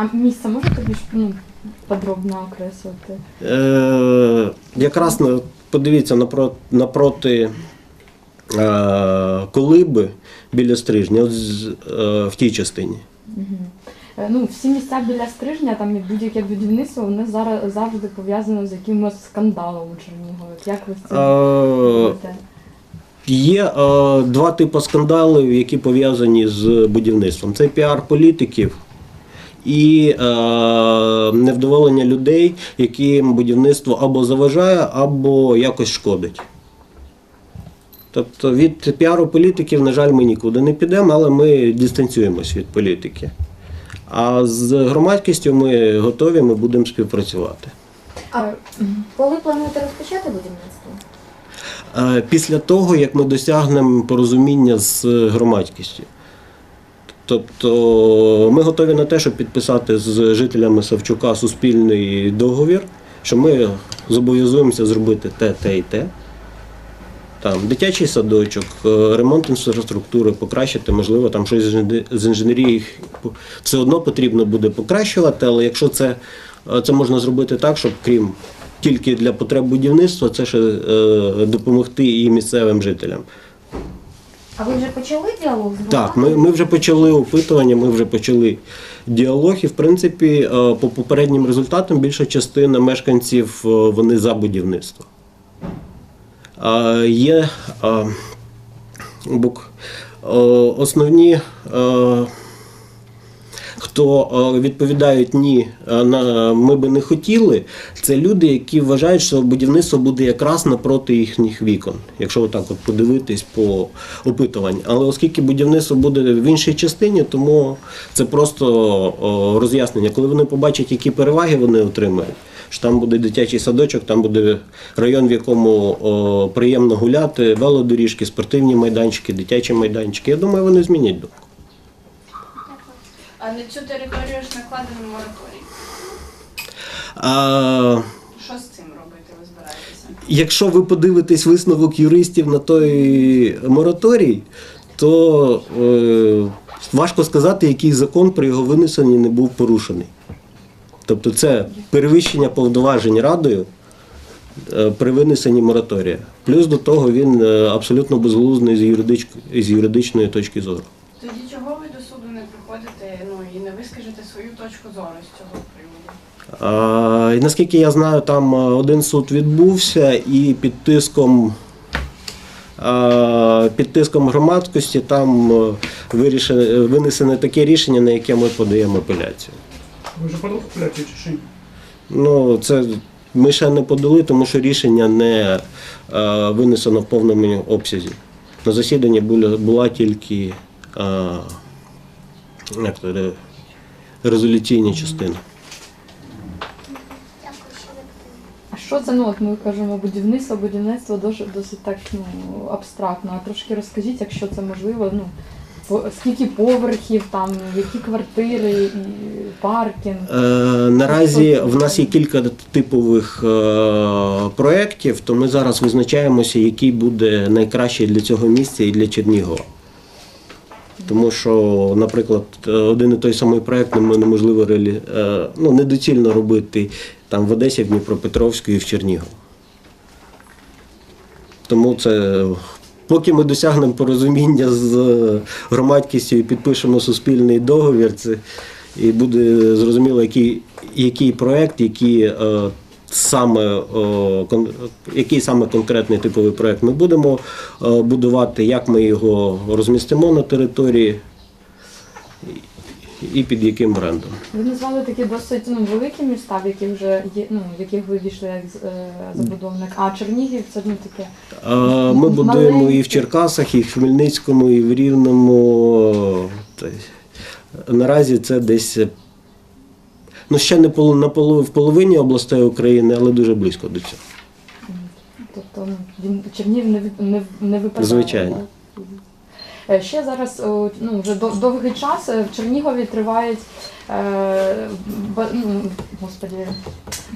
А місце можете більш ну, подробно окреслити? Е, якраз на- подивіться напро- напроти е, колиби біля стрижня, от з- е, в тій частині. Е, Ну, всі місця біля стрижня, там і будь-яке будівництво, вони зараз завжди пов'язано з якимось скандалом у Чернігові. Як ви з цим Е, робите? Є е, два типи скандалів, які пов'язані з будівництвом: це піар політиків і е, невдоволення людей, яким будівництво або заважає, або якось шкодить. Тобто від піару політиків, на жаль, ми нікуди не підемо, але ми дистанціюємось від політики. А з громадськістю ми готові, ми будемо співпрацювати. А коли плануєте розпочати будівництво? Е, після того, як ми досягнемо порозуміння з громадськістю. Тобто ми готові на те, щоб підписати з жителями Савчука суспільний договір, що ми зобов'язуємося зробити те, те і те. Там дитячий садочок, е, ремонт інфраструктури, покращити, можливо, там щось з інженерії все одно потрібно буде покращувати, але якщо це, е, це можна зробити так, щоб крім тільки для потреб будівництва, це ще е, допомогти і місцевим жителям. А ви вже почали діалог з Так, ми, ми вже почали опитування, ми вже почали діалог, і в принципі, е, по попереднім результатам більша частина мешканців е, вони за будівництво. Є е, бук- е, основні, е, хто е, відповідають ні, е, на ми би не хотіли, це люди, які вважають, що будівництво буде якраз напроти їхніх вікон, якщо отак от подивитись по опитуванню. Але оскільки будівництво буде в іншій частині, тому це просто роз'яснення. Коли вони побачать, які переваги вони отримають, що там буде дитячий садочок, там буде район, в якому о, приємно гуляти, велодоріжки, спортивні майданчики, дитячі майданчики. Я думаю, вони змінять думку. А на цю територію ж накладено мораторій. А, Що з цим робити ви збираєтеся? Якщо ви подивитесь висновок юристів на той мораторій, то е, важко сказати, який закон при його винесенні не був порушений. Тобто це перевищення повноважень радою е, при винесенні мораторія. Плюс до того він е, абсолютно юридич... з юридичної точки зору. Тоді чого ви до суду не приходите ну, і не вискажете точку зору з цього приводу? А, і наскільки я знаю, там один суд відбувся і під тиском. Під тиском громадськості там вирішене, винесене таке рішення, на яке ми подаємо апеляцію. Ви вже подали апеляцію чи ще ні? Ну, це ми ще не подали, тому що рішення не а, винесено в повному обсязі. На засіданні була, була тільки а, як резолюційні частини. А що це, ну от ми кажемо будівництво, будівництво досить, досить так ну, абстрактно. А трошки розкажіть, якщо це можливо, ну скільки поверхів, там, які квартири, і паркінг. Е, наразі в нас є кілька типових е, проєктів, то ми зараз визначаємося, який буде найкращий для цього місця і для Чернігова. Тому що, наприклад, е, один і той самий проєкт нем- неможливо реалі... е, ну, недоцільно робити там в Одесі, в Дніпропетровську і в Чернігов. Тому це поки ми досягнемо порозуміння з громадськістю і підпишемо суспільний договір, це і буде зрозуміло, який, який проєкт, які, е, саме, е, який саме конкретний типовий проєкт ми будемо е, будувати, як ми його розмістимо на території і під яким брендом. Ви назвали такі досить ну, великі міста, в яких вже є, ну, в яких ви війшли як е, забудовник. А Чернігів це ну таке. Ми будуємо і в Черкасах, і в Хмельницькому, і в Рівному. Наразі це десь ну, ще не в половині областей України, але дуже близько до цього. Тобто він Чернігів не не, не випадає. Звичайно. так? Е, Ще зараз ну, вже дов- довгий час е, в Чернігові тривають ну, господі,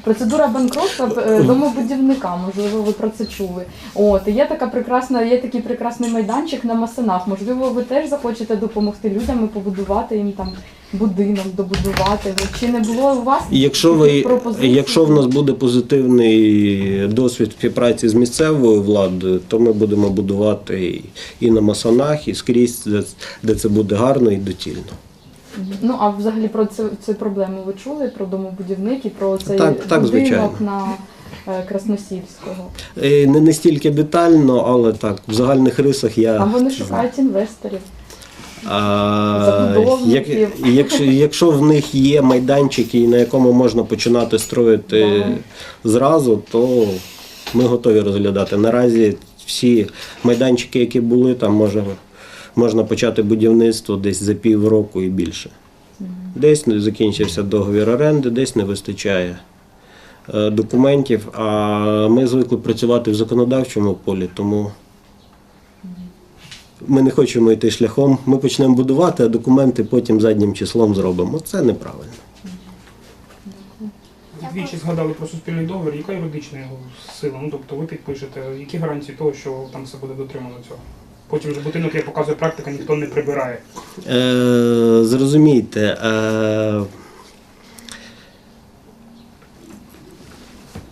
процедура банкротства е, домобудівника. Можливо, ви про це чули. От і є така прекрасна, є такий прекрасний майданчик на Масинах. Можливо, ви теж захочете допомогти людям і побудувати їм там будинок добудувати. Чи не було у вас Якщо ви, пропозицій? якщо в нас буде позитивний досвід співпраці з місцевою владою, то ми будемо будувати і- на масонах, і скрізь, де, де це буде гарно і доцільно. Ну а взагалі про цю, цю проблему ви чули про домобудівник і про цей Так, так, будинок звичайно. на е, Красносільського. Е, Не настільки детально, але так, в загальних рисах я. А вони шукають інвесторів. А, як, якщо, якщо в них є майданчики, на якому можна починати строїти зразу, то ми готові розглядати. Наразі всі майданчики, які були, там може, можна почати будівництво десь за півроку і більше. Десь не закінчився договір оренди, десь не вистачає е, документів. А ми звикли працювати в законодавчому полі, тому ми не хочемо йти шляхом. Ми почнемо будувати, а документи потім заднім числом зробимо. Це неправильно. Двічі згадали про суспільний договір. Яка юридична його сила? Ну тобто ви підпишете, які гарантії того, що там все буде дотримано цього? Потім же будинок, як показує практика, ніхто не прибирає. Е, зрозумійте. Е,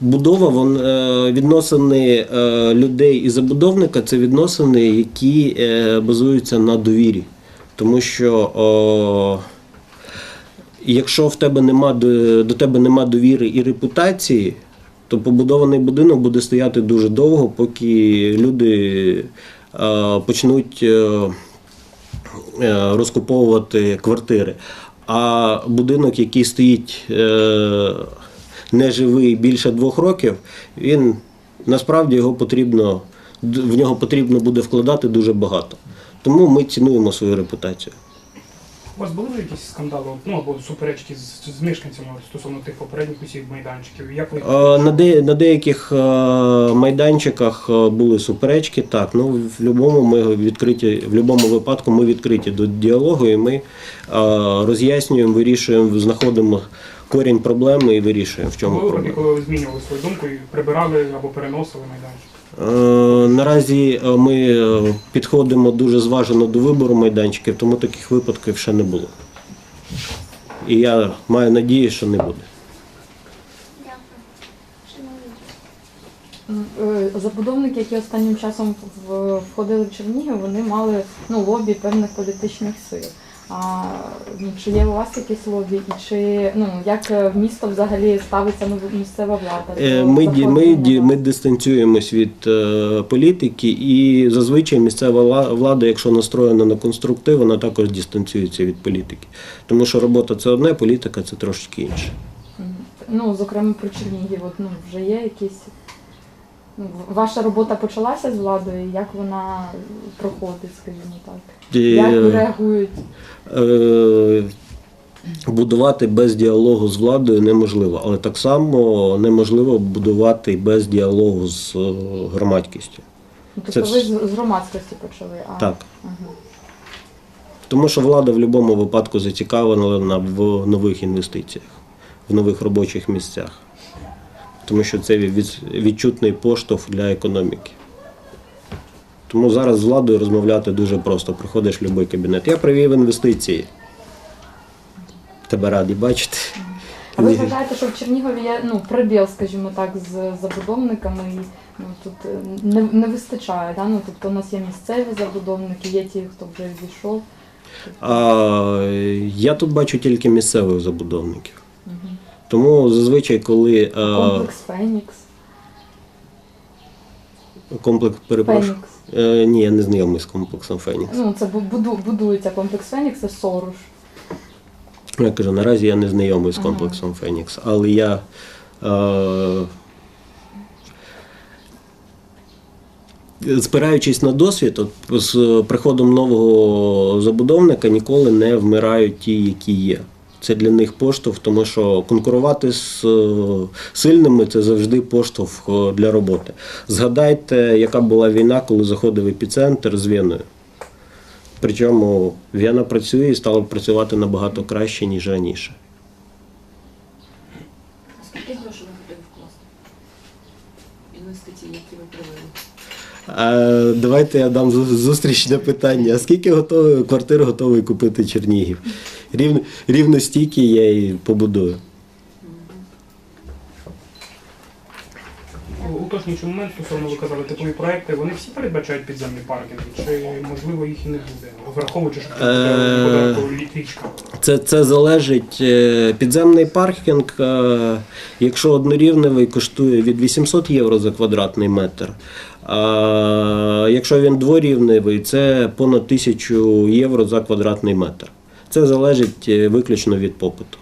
Будова вон, е, відносини е, людей і забудовника це відносини, які е, базуються на довірі. Тому що о, якщо в тебе нема до, тебе нема довіри і репутації, то побудований будинок буде стояти дуже довго, поки люди почнуть е, е, розкуповувати квартири. А будинок, який стоїть е, неживий більше двох років, він насправді його потрібно, в нього потрібно буде вкладати дуже багато. Тому ми цінуємо свою репутацію. У вас були якісь скандали, ну або суперечки з, з мешканцями стосовно тих попередніх усіх майданчиків? Як ви їх Е, На, де, на деяких е, майданчиках е, були суперечки, так. Ну, в будь-якому ми відкриті, в будь-якому випадку ми відкриті до діалогу і ми е, роз'яснюємо, вирішуємо, знаходимо корінь проблеми і вирішуємо, в чому були випадки, коли ви змінювали свою думку і прибирали або переносили майданчик? Е, Наразі е, ми е, підходимо дуже зважено до вибору майданчиків, тому таких випадків ще не було. І я маю надію, що не буде. Забудовники, які останнім часом входили в Чернігів, вони мали ну, лобі певних політичних сил. А ну, чи є у вас якісь лобі, і чи ну як е, місто взагалі ставиться місцева влада? Е, Ми, ді- ми, ді- ми дистанціюємось від е, політики, і зазвичай місцева ла- влада, якщо настроєна на конструктив, вона також дистанціюється від політики. Тому що робота це одне, політика це трошки інше. Ну, зокрема, про Чернігів, от, ну, вже є якісь. Ну, ваша робота почалася з владою, як вона проходить, скажімо так? Як Е, реагують? Е, Будувати без діалогу з владою неможливо, але так само неможливо будувати без діалогу з е, громадськістю. Ну, тобто це ви з громадськості почали, а Так. Ага. Тому що влада в будь-якому випадку зацікавлена в нових інвестиціях, в нових робочих місцях. Тому що це відчутний поштовх для економіки. Тому зараз з владою розмовляти дуже просто. Приходиш в будь-який кабінет. Я привів інвестиції. Тебе раді бачити. А ви вважаєте, що в Чернігові є ну, прибіл, скажімо так, з забудовниками і ну, тут е, не, не вистачає, да? ну, тобто у нас є місцеві забудовники, є ті, хто вже ввійшов. А, я тут бачу тільки місцевих забудовників. Мгм. Тому зазвичай, коли е, Комплекс Фенікс. комплекс перепрошую. Фенікс. Е, ні, я не знайомий з комплексом Фенікс. Ну, це бу- буду, будується комплекс Фенікс, це Соруш. Я кажу, наразі я не знайомий з Ага. комплексом Фенікс, але я е, спираючись на досвід, от, з приходом нового забудовника ніколи не вмирають ті, які є. Це для них поштовх, тому що конкурувати з е, сильними це завжди поштовх е, для роботи. Згадайте, яка була війна, коли заходив епіцентр з Віною. Причому Вена працює і стала працювати набагато краще, ніж раніше. Скільки грошей ви готові вкласти? Інвестиції, які ви провели? А, давайте я дам зу- зустрічне питання. А скільки готовий, квартир готовий купити Чернігів? Рівно, рівно стільки я і побудую. Уточнюючий момент стосовно ви казали, типові проекти, вони всі передбачають підземні паркінги, чи можливо їх і не буде, враховуючи, що це Е, річка. Це, це залежить. е, Підземний паркінг, е, якщо однорівневий, коштує від 800 євро за квадратний метр. А якщо він дворівневий, це понад 1000 євро за квадратний метр. Це залежить е, виключно від попиту.